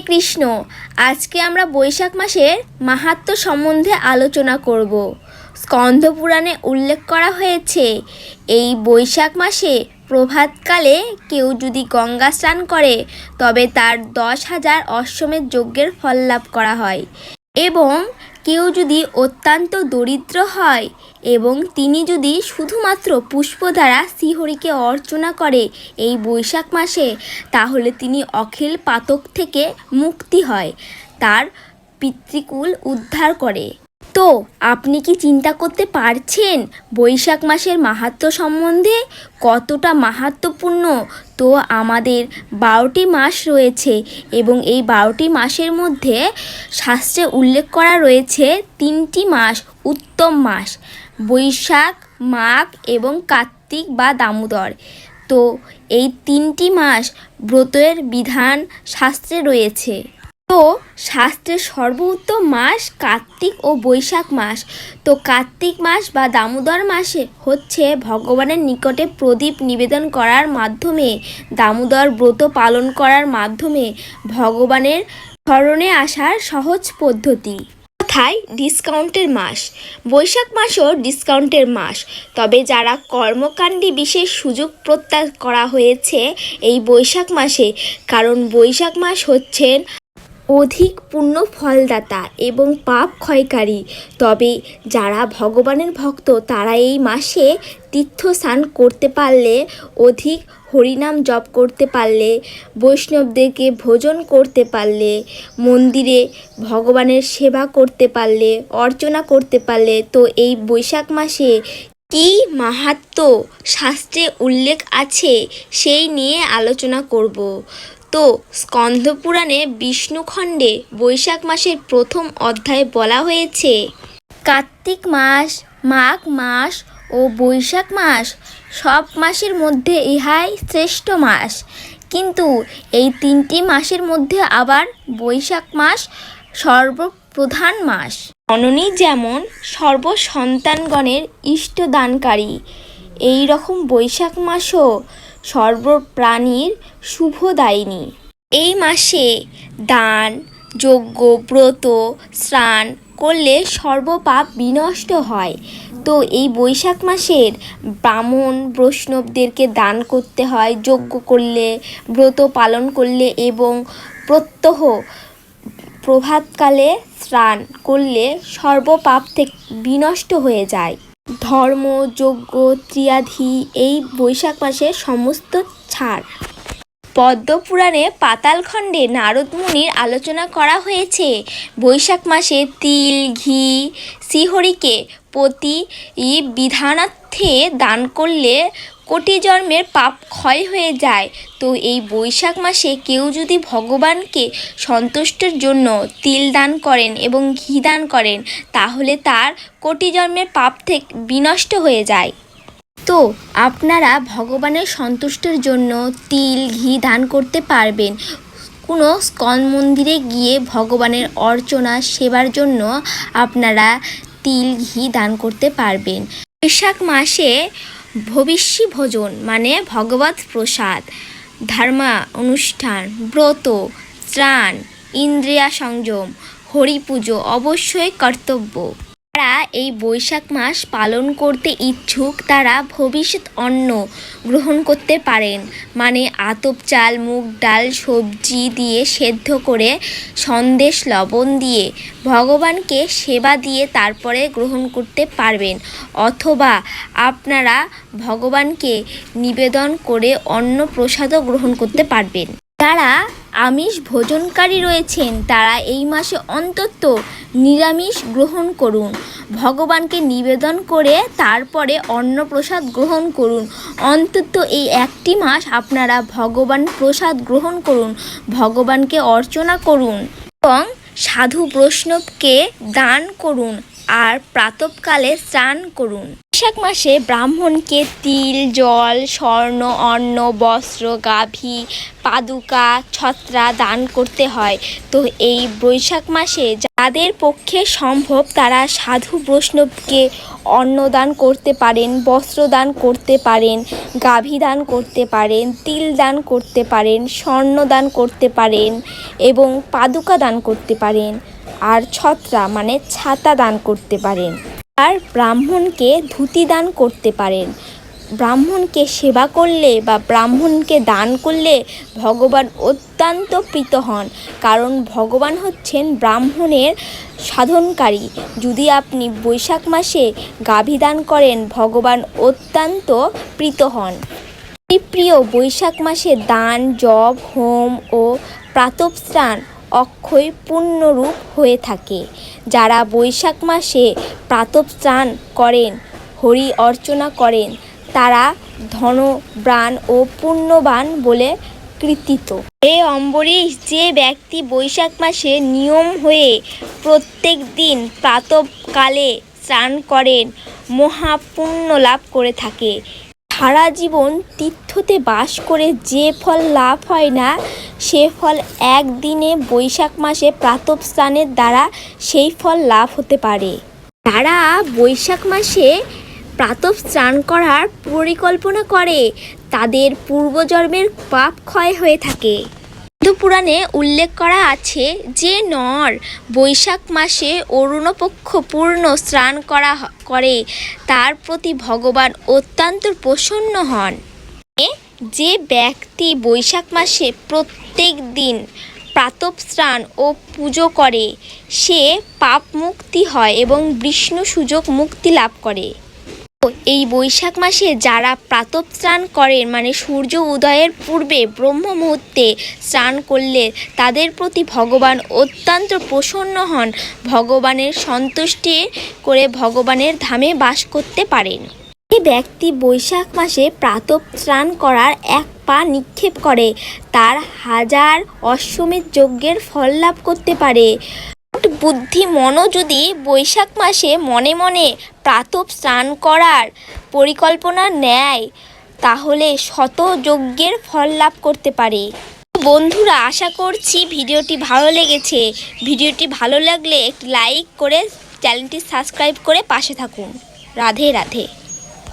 কৃষ্ণ, আজকে আমরা বৈশাখ মাসের মাহাত্ম সম্বন্ধে আলোচনা করব। স্কন্ধ পুরাণে উল্লেখ করা হয়েছে, এই বৈশাখ মাসে প্রভাতকালে কেউ যদি গঙ্গা স্নান করে, তবে তার দশ হাজার অশ্বমের যজ্ঞের ফল লাভ করা হয়। এবং কেউ যদি অত্যন্ত দরিদ্র হয় এবং তিনি যদি শুধুমাত্র পুষ্প দ্বারা শ্রীহরিকে অর্চনা করে এই বৈশাখ মাসে, তাহলে তিনি অখিল পাতক থেকে মুক্তি হয়, তার পিতৃকুল উদ্ধার করে। তো, আপনি কি চিন্তা করতে পারছেন বৈশাখ মাসের মাহাত্ম্য সম্বন্ধে? কতটা মাহাত্মপূর্ণ। তো আমাদের বারোটি মাস রয়েছে এবং এই বারোটি মাসের মধ্যে শাস্ত্রে উল্লেখ করা রয়েছে তিনটি মাস, উত্তম মাস, বৈশাখ, মাঘ এবং কার্তিক বা দামোদর। তো এই তিনটি মাস ব্রতের বিধান শাস্ত্রে রয়েছে। তো শাস্ত্রের সর্বোত্তম মাস কার্তিক ও বৈশাখ মাস। তো কার্তিক মাস বা দামোদর মাসে হচ্ছে ভগবানের নিকটে প্রদীপ নিবেদন করার মাধ্যমে, দামোদর ব্রত পালন করার মাধ্যমে ভগবানের স্মরণে আসার সহজ পদ্ধতি। কথায়? ডিসকাউন্টের মাস। বৈশাখ মাসও ডিসকাউন্টের মাস। তবে যারা কর্মকাণ্ডে বিশেষ সুযোগ প্রত্যাশ করা হয়েছে এই বৈশাখ মাসে, কারণ বৈশাখ মাস হচ্ছেন অধিক পূর্ণ ফলদাতা এবং পাপ ক্ষয়কারী। তবে যারা ভগবানের ভক্ত, তারা এই মাসে তীর্থ স্নান করতে পারলে, অধিক হরিনাম জপ করতে পারলে, বৈষ্ণবদেরকে ভোজন করতে পারলে, মন্দিরে ভগবানের সেবা করতে পারলে, অর্চনা করতে পারলে, তো এই বৈশাখ মাসে কী মাহাত্ম্য শাস্ত্রে উল্লেখ আছে, সেই নিয়ে আলোচনা করব। তো স্কন্ধপুরাণে বিষ্ণুখণ্ডে বৈশাখ মাসের প্রথম অধ্যায়ে বলা হয়েছে, কার্তিক মাস, মাঘ মাস ও বৈশাখ মাস সব মাসের মধ্যে ইহাই শ্রেষ্ঠ মাস। কিন্তু এই তিনটি মাসের মধ্যে আবার বৈশাখ মাস সর্বপ্রধান মাস। জননী যেমন সর্বসন্তানগণের ইষ্টদানকারী এই রকম বৈশাখ মাসও সর্বপ্রাণীর শুভদায়িনী। এই মাসে দান, যজ্ঞ, ব্রত, স্নান করলে সর্বপাপ বিনষ্ট হয়। তো এই বৈশাখ মাসের ব্রাহ্মণ বৈষ্ণবদেরকে দান করতে হয়, যজ্ঞ করলে, ব্রত পালন করলে এবং প্রত্যহ প্রভাতকালে স্নান করলে সর্বপাপ থেকে বিনষ্ট হয়ে যায়। ধর্ম, যজ্ঞ, ত্রিয়াধি, এই বৈশাখ মাসের সমস্ত ছাড়। পদ্মপুরাণে পাতালখণ্ডে নারদ মুনির আলোচনা করা হয়েছে। বৈশাখ মাসে তিল, ঘি শিহরিকে প্রতি বিধানার্থে দান করলে কোটি জন্মের পাপ ক্ষয় হয়ে যায়। তো এই বৈশাখ মাসে কেউ যদি ভগবানকে সন্তুষ্টের জন্য তিল দান করেন এবং ঘি দান করেন, তাহলে তার কোটি জন্মের পাপ থেকে বিনষ্ট হয়ে যায়। তো আপনারা ভগবানের সন্তুষ্টের জন্য তিল, ঘি দান করতে পারবেন। কোনো স্কন মন্দিরে গিয়ে ভগবানের অর্চনা, সেবার জন্য আপনারা তিল, ঘি দান করতে পারবেন। বৈশাখ মাসে ভবিষ্যি ভোজন মানে ভগবত প্রসাদ, ধর্মা অনুষ্ঠান, ব্রত, ত্রাণ, ইন্দ্রিয়া সংযম হরি পুজো অবশ্যই কর্তব্য। যারা এই বৈশাখ মাস পালন করতে ইচ্ছুক, তারা ভবিষ্যৎ অন্ন গ্রহণ করতে পারেন। মানে আতপ চাল, মুগ ডাল, সবজি দিয়ে সেদ্ধ করে সন্দেশ, লবণ দিয়ে ভগবানকে সেবা দিয়ে তারপরে গ্রহণ করতে পারবেন। অথবা আপনারা ভগবানকে নিবেদন করে অন্ন প্রসাদও গ্রহণ করতে পারবেন। যারা আমিষ ভোজনকারী রয়েছেন, তারা এই মাসে অন্তত নিরামিষ গ্রহণ করুন। ভগবানকে নিবেদন করে তারপরে অন্নপ্রসাদ গ্রহণ করুন। অন্তত এই একটি মাস আপনারা ভগবান প্রসাদ গ্রহণ করুন, ভগবানকে অর্চনা করুন এবং সাধু বৈষ্ণবকে দান করুন আর প্রাতকালে স্নান করুন। বৈশাখ মাসে ব্রাহ্মণকে তিল, জল, স্বর্ণ, অন্ন, বস্ত্র, গাভী, পাদুকা, ছত্রা দান করতে হয়। তো এই বৈশাখ মাসে যাদের পক্ষে সম্ভব তারা সাধু বৈষ্ণবকে অন্নদান করতে পারেন, বস্ত্র দান করতে পারেন, গাভী দান করতে পারেন, তিল দান করতে পারেন, স্বর্ণ দান করতে পারেন এবং পাদুকা দান করতে পারেন। আর ছত্রা মানে ছাতা দান করতে পারেন। আর ব্রাহ্মণকে ধুতি দান করতে পারেন। ব্রাহ্মণকে সেবা করলে বা ব্রাহ্মণকে দান করলে ভগবান অত্যন্ত প্রীত হন, কারণ ভগবান হচ্ছেন ব্রাহ্মণের সাধনকারী। যদি আপনি বৈশাখ মাসে গাভী দান করেন, ভগবান অত্যন্ত প্রীত হন। প্রিয় বৈশাখ মাসে দান, জপ, হোম ও প্রাতঃস্নান অক্ষয় পূর্ণরূপ হয়ে থাকে। যারা বৈশাখ মাসে প্রাতঃস্নান করেন, হরি অর্চনা করেন, তারা ধনব্রাণ ও পুণ্যবান বলে কৃতিত হে অম্বরীশ, যে ব্যক্তি বৈশাখ মাসে নিয়ম হয়ে প্রত্যেক দিন প্রাতঃকালে স্নান করেন মহাপুণ্য লাভ করে থাকে। সারা জীবন তীর্থতে বাস করে যে ফল লাভ হয় না, সে ফল একদিনে বৈশাখ মাসে প্রাতঃস্নানের দ্বারা সেই ফল লাভ হতে পারে। যারা বৈশাখ মাসে প্রাতঃ স্নান করার পরিকল্পনা করে। তাদের পূর্বজন্মের পাপ ক্ষয় হয়ে থাকে। হিন্দু পুরাণে উল্লেখ করা আছে যে নর বৈশাখ মাসে অরুণপক্ষ পূর্ণ স্নান করা করে, তার প্রতি ভগবান অত্যন্ত প্রসন্ন হন। যে ব্যক্তি বৈশাখ মাসে প্রত্যেক দিন প্রাতঃস্নান ও পুজো করে, সে পাপ মুক্তি হয় এবং বিষ্ণু সুযোগ মুক্তি লাভ করে। এই বৈশাখ মাসে যারা প্রাতঃস্নান করেন মানে সূর্য উদয়ের পূর্বে ব্রহ্ম মুহূর্তে স্নান করলে তাদের প্রতি ভগবান অত্যন্ত প্রসন্ন হন। ভগবানের সন্তুষ্টি করে ভগবানের ধামে বাস করতে পারেন। যে ব্যক্তি বৈশাখ মাসে প্রাতঃ স্নান করার এক পা নিক্ষেপ করে। তার হাজার অশ্বমেধ যজ্ঞের ফল লাভ করতে পারে। বুদ্ধি মনও যদি বৈশাখ মাসে মনে মনে প্রাতঃ স্নান করার পরিকল্পনা নেয়, তাহলে শত যজ্ঞের ফল লাভ করতে পারে। বন্ধুরা, আশা করছি ভিডিওটি ভালো লেগেছে। ভিডিওটি ভালো লাগলে একটি লাইক করে চ্যানেলটি সাবস্ক্রাইব করে পাশে থাকুন। রাধে রাধে।